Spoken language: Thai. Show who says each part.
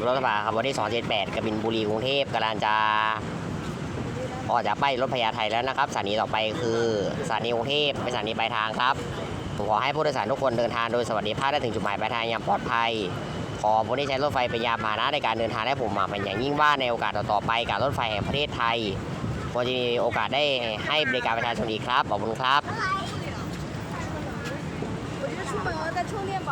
Speaker 1: ขับรถกระบะขับวันที่278กบินบุรีกรุงเทพกำลังจะออกจากป้ายรถพญาไทแล้วนะครับสถานีต่อไปคือสถานีกรุงเทพเป็นสถานีปลายทางครับผมขอให้ผู้โดยสารทุกคนเดินทางโดยสวัสดิภาพและถึงจุดหมายปลายทางอย่างปลอดภัย ขอผู้ที่ใช้รถไฟเป็นยาพาหนะในการเดินทางและผมหมาเป็นอย่างยิ่งว่าในโอกาสต่อๆไปการรถไฟแห่งประเทศไทยควรจะมีโอกาสได้ให้บริการประชาชนอีกครับขอบคุณครับ
Speaker 2: 我觉得出门充电宝。